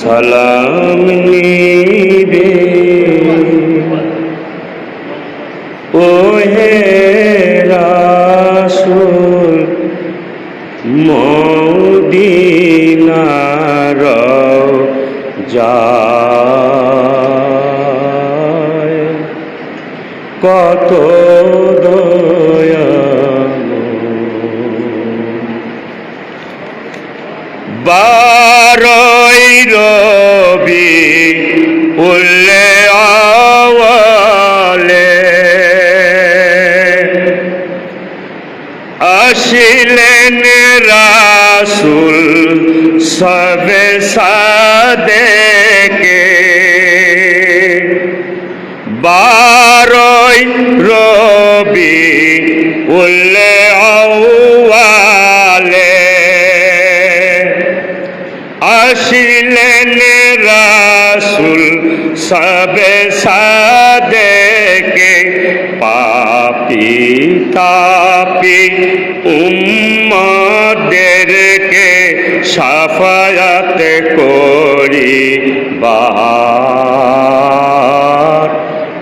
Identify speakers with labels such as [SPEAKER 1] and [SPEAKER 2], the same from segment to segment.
[SPEAKER 1] সালাম নিবে। ও হে রাসূল মদিনার যায় কত দয়া বারই উল্লে আওয়ালে আসিলেন রাসুল সবে সাদেকে সবে সাদেকে পাপি তাপি উম্মদেরকে সাফায়াত করি বা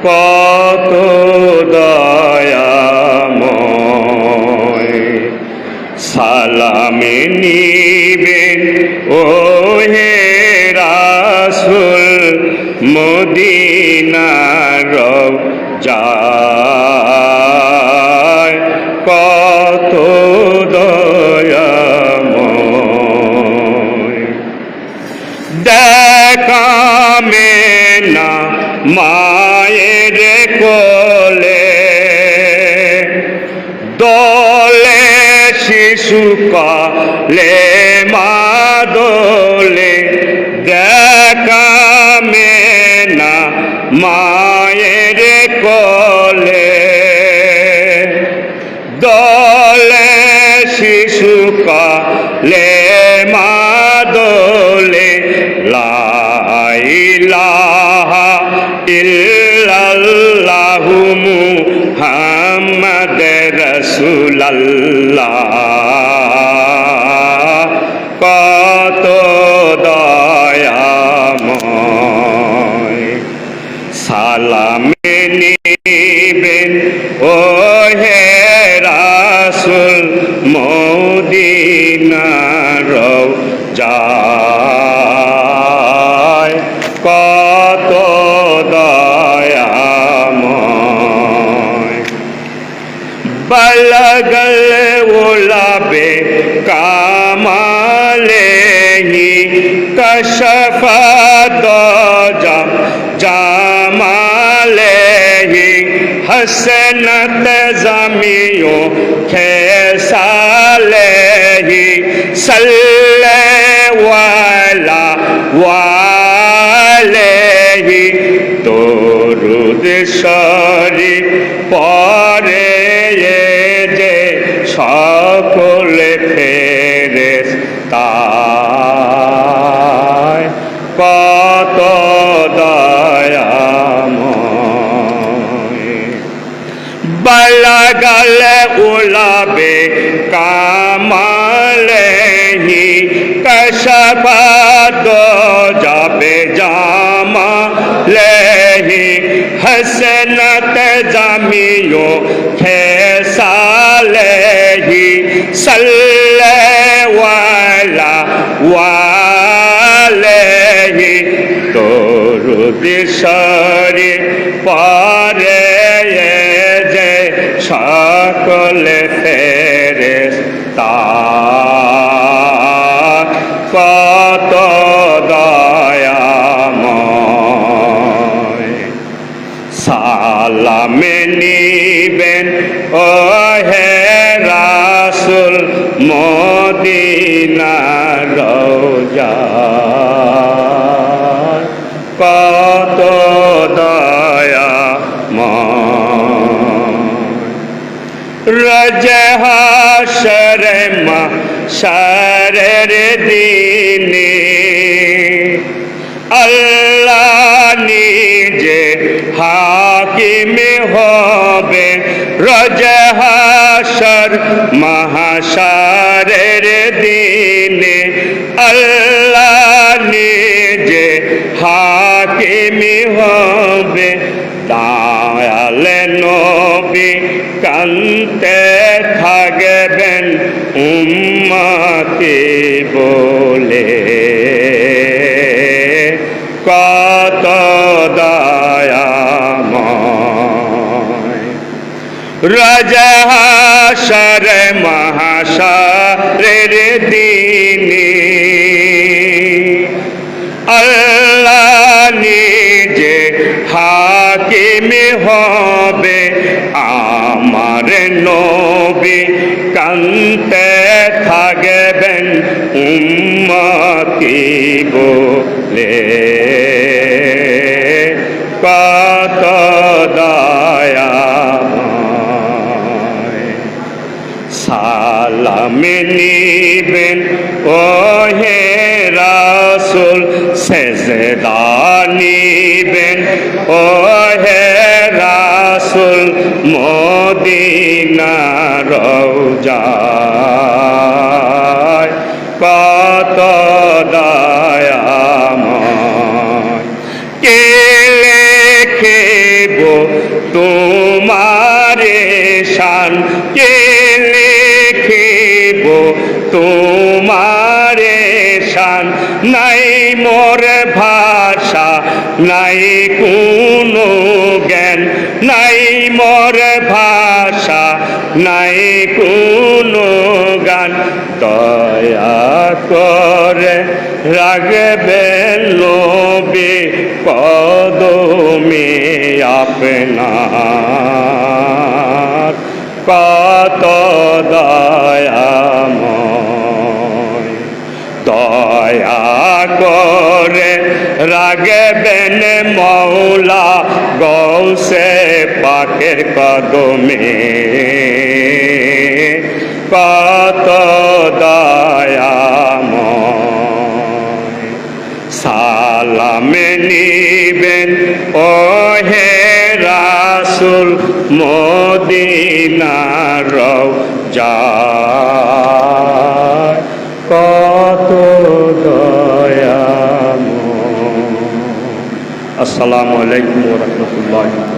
[SPEAKER 1] কত দয়াময়। সালামে নিবেন ও হে রাসুল। মদিনার যায় কত দয়াময়। না মায়ের কোলে দোলে শিশু কালে রাসূলুল্লাহ। কত দয়াময়। সালামে নিবেন ও হে রাসুল মদিনার যায় பலகல் உலாபே காமலேஹி கஷபதஜா ஜமாலேஹி हसनत जमियो खेसालेही सल्ले वाला वालेही तो रुद शरी पा लगल उलाबे कामल ही कसबा दो जाबे जामा ले ही हसनत जमियो जामियो थे सालेही सल्ले वाला वाले ही तो रुदिशरी पारे সকলে ফেরেস কত দয়াময়। সালামে নিবেন ও হে রাসুল মদিনার দিনে আল্লাহ নিজে হাকিম হবে। রজহাসর মহাসারের দিনে আল্লাহ নিজে হাকিমি হবে। দয়ালে নবী কান্তে উম্মতি বলে কত দয়া রাজা থাকবেন উম্মতি বলে। কত দয়াময় সালাম নিবেন ও হে রাসুল নিবেন ও হে রাসুল মদিনা রওজায় দয়াময় কে লেখিব তোমারে শান? কে লেখিব তোমারে শান? নাই মোর ভাষা, নাই কোনো জ্ঞান। নাই মোর ভাষা, নাই কোনো গান। দয়া করে রাগবেন নবী কদমে আপনার কত দয়াময়। দয়া করে রাগবেন মৌলা গৌসে পাকের কদমে। কত নিবেন ও হে রাসুল মদিনার কত দয়াম আসসালামু আলাইকুম রহমতুল্লাহ